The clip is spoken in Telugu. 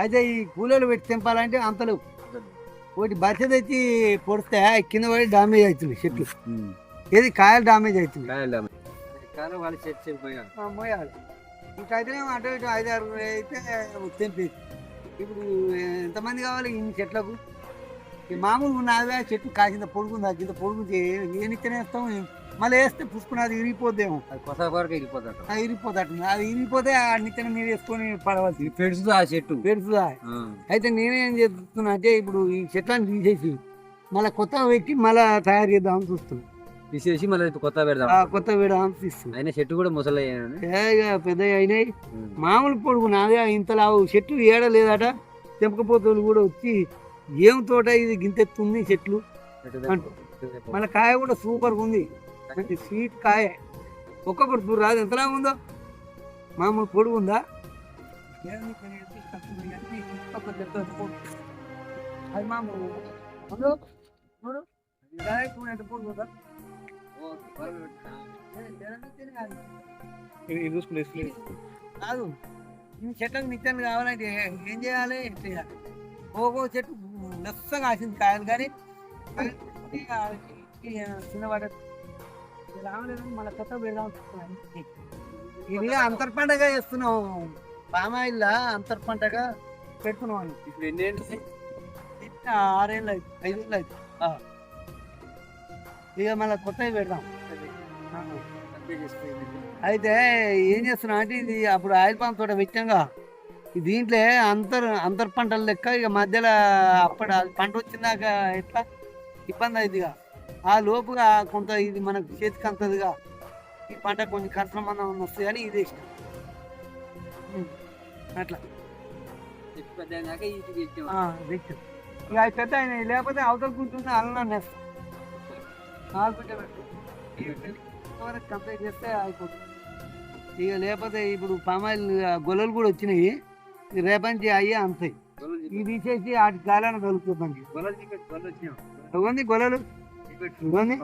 అయితే ఈ కూలీలు పెట్టి తెంపాలంటే అంతలు. ఒకటి బచ్చ తెచ్చి పొడితే కింద పడి డామేజ్ అవుతుంది చెట్లు. ఏది కాయలు డామేజ్ అవుతుంది. కానీ వాళ్ళు చెట్టు చెడిపోయారు ఆ, మోయాలి ఇంకైతే అటు ఇటు ఐదు ఆరు అయితే తెంపేది. ఇప్పుడు ఎంతమంది కావాలి ఇన్ని చెట్లకు? ఈ మామూలు ఉన్నవే చెట్టు కాసింత పొడుగుంది? అది ఇంత పొడుగుంది ఏ నిత్యం వేస్తాం మళ్ళీ వేస్తే పుష్పునది ఇరిగిపోద్దేమో అది కొత్త వరకు వెళ్ళిపోతారు అది ఇరిగిపోతాడు అది ఇరిగిపోతే ఆ నిత్యం నీరు వేసుకొని పడవలసి పెడుతుంది ఆ చెట్టు. పెడుతుందా. అయితే నేనేం చేస్తున్నా అంటే ఇప్పుడు ఈ చెట్లను తీసేసి మళ్ళీ కొత్త పెట్టి మళ్ళీ తయారు చేద్దామని చూస్తున్నా. తీసేసి మళ్ళీ కొత్త పెడదాం కొత్త తీస్తున్నా అయినా చెట్టు కూడా ఏగా పెద్ద అయినాయి. మామూలు పొడుగు నాదే ఇంతలా చెట్టు ఏడ లేదట. తెంపకపోతలు కూడా వచ్చి ఏం తోట ఇది గింతెత్తుంది చెట్లు. మన కాయ కూడా సూపర్గా ఉంది. మంచి స్వీట్ కాయ ఒక్కొక్కటి చూడు రాదు ఎంతలా ఉందో మామూలు పొడుగు ఉందా అది మామూలు చూడు, చూడు. కాయ చూడు ఎంత పొడుగు ఉందో. ఇది చూసుకుని కాదు ఈ చెట్లకు నిత్యాన్ని కావాలంటే ఏం చేయాలి ఏం చేయాలి ఒక్కో చెట్టు మెత్తగా కాసింది కాయలు కానీ చిన్నవాడ రావలేదు? మళ్ళీ కొత్త పెడదాం. ఇది. అంతర్ పండగ చేస్తున్నాం. పామాయిల్ అంతర్ పండగ? పెట్టుకున్నాం అని. ఇప్పుడు ఎన్ని ఏంటి? ఆరేళ్ళు అయితే ఐదేళ్ళు అయితే ఇక మళ్ళీ కొత్తవి పెడదాం. అయితే ఏం చేస్తున్నా అంటే ఇది అప్పుడు ఆయిల్ పామ్ తోట పెట్టాంగా. దీంట్లో అంతర్ అంతర్ పంటల లెక్క ఇక మధ్యలో అప్పుడు పంట వచ్చిందాక ఎట్లా? ఇబ్బంది అయిందిగా ఆ లోపుగా కొంత ఇది మనకు చేతికి అంతదిగా. ఈ పంట కొంచెం కష్టం మందం వస్తుంది కానీ ఇది ఇష్టం. అట్లా. ఇది పెట్టు. ఇక పెద్ద అయినాయి లేకపోతే అవతల కూర్చుంటే అల్లం నేస్తాం వరకు కంప్లీట్ చేస్తే అయిపోతుంది. ఇక లేకపోతే ఇప్పుడు పామాయిల్ గొల్లలు కూడా వచ్చినాయి. నుంచి అయ్యే అంతాయి ఇవి తీసేసి వాటి కాలాన్ని కలుగుతుంది గొల్లలు గొల్లలు. बैठूँगा मैं